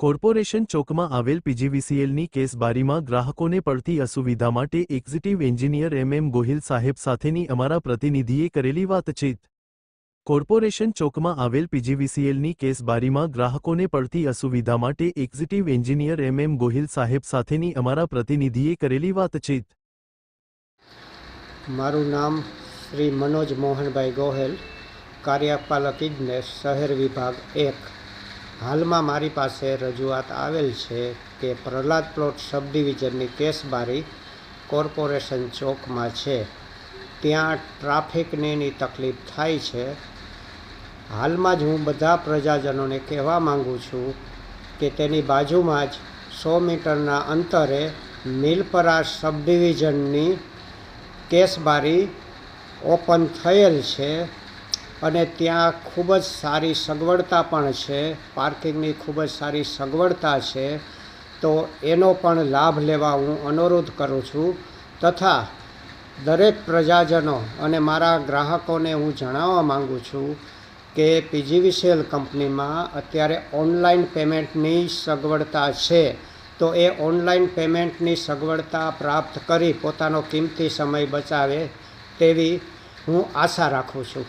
Corporation ચોકમાં આવેલ પીજીવીસીએલની કેસબારીમાં ગ્રાહકોને પડતી અસુવિધા માટે executive engineer M M Gohil સાહેબ સાથેની અમારા પ્રતિનિધિએ કરેલી વાતચીત. કોર્પોરેશન ચોકમાં આવેલ પીજીવીસીએલની કેસબારીમાં ગ્રાહકોને પડતી અસુવિધા માટે executive engineer M M Gohil સાહેબ સાથેની અમારા પ્રતિનિધિએ કરેલી વાતચીત. મારું નામ શ્રી મનોજ મોહનભાઈ ગોહેલ, કાર્યપાલક ઇજનેર, શહેર વિભાગ એક. હાલમાં મારી પાસે રજૂઆત આવેલ છે કે પ્રહલાદ પ્લોટ સબ ડિવિઝનની કેસબારી કોર્પોરેશન ચોકમાં છે. ત્યાં ટ્રાફિકની તકલીફ થાય છે. હાલમાં જ હું બધા પ્રજાજનોને કહેવા માગું છું કે તેની બાજુમાં જ સો મીટરના અંતરે નીલપરા સબ ડિવિઝનની કેસબારી ઓપન થયેલ છે. અને ત્યાં ખૂબ જ સારી સગવડતા પણ છે. પાર્કિંગની ખૂબ જ સારી સગવડતા છે. તો એનો પણ લાભ લેવા હું અનુરોધ કરું છું. તથા દરેક પ્રજાજનો અને મારા ગ્રાહકોને હું જણાવવા માગું છું કે પીજીવીસીએલ કંપનીમાં અત્યારે ઓનલાઈન પેમેન્ટની સગવડતા છે. તો એ ઓનલાઈન પેમેન્ટની સગવડતા પ્રાપ્ત કરી પોતાનો કિંમતી સમય બચાવે તેવી હું આશા રાખું છું.